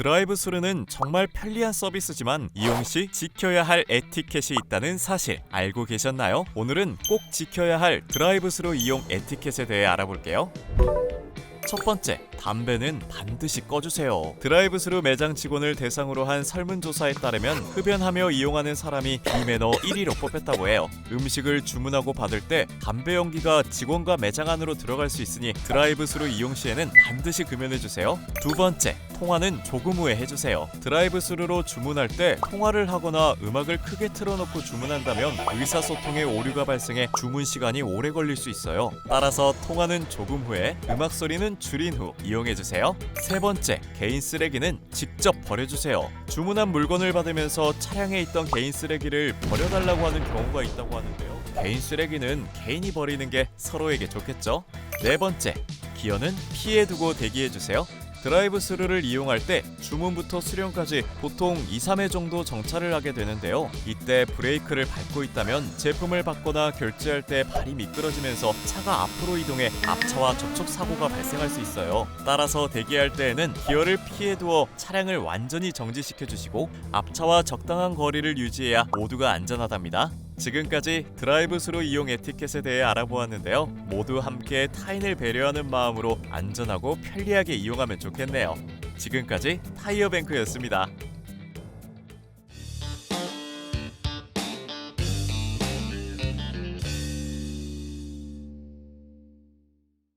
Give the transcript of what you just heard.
드라이브 스루는 정말 편리한 서비스지만 이용 시 지켜야 할 에티켓이 있다는 사실 알고 계셨나요? 오늘은 꼭 지켜야 할 드라이브 스루 이용 에티켓에 대해 알아볼게요. 첫 번째, 담배는 반드시 꺼주세요. 드라이브 스루 매장 직원을 대상으로 한 설문조사에 따르면 흡연하며 이용하는 사람이 비매너 1위로 뽑혔다고 해요. 음식을 주문하고 받을 때 담배 연기가 직원과 매장 안으로 들어갈 수 있으니 드라이브 스루 이용 시에는 반드시 금연해주세요. 두 번째, 통화는 조금 후에 해주세요. 드라이브 스루로 주문할 때 통화를 하거나 음악을 크게 틀어놓고 주문한다면 의사소통에 오류가 발생해 주문 시간이 오래 걸릴 수 있어요. 따라서 통화는 조금 후에 음악 소리는 줄인 후 이용해 주세요. 세 번째, 개인 쓰레기는 직접 버려 주세요. 주문한 물건을 받으면서 차량에 있던 개인 쓰레기를 버려달라고 하는 경우가 있다고 하는데요. 개인 쓰레기는 개인이 버리는 게 서로에게 좋겠죠. 네 번째, 기어는 피해 두고 대기해 주세요. 드라이브 스루를 이용할 때 주문부터 수령까지 보통 2, 3회 정도 정차를 하게 되는데요. 이때 브레이크를 밟고 있다면 제품을 받거나 결제할 때 발이 미끄러지면서 차가 앞으로 이동해 앞차와 접촉 사고가 발생할 수 있어요. 따라서 대기할 때에는 기어를 피해 두어 차량을 완전히 정지시켜 주시고 앞차와 적당한 거리를 유지해야 모두가 안전하답니다. 지금까지 드라이브 스루 이용 에티켓에 대해 알아보았는데요. 모두 함께 타인을 배려하는 마음으로 안전하고 편리하게 이용하면 좋겠네요. 지금까지 타이어뱅크였습니다.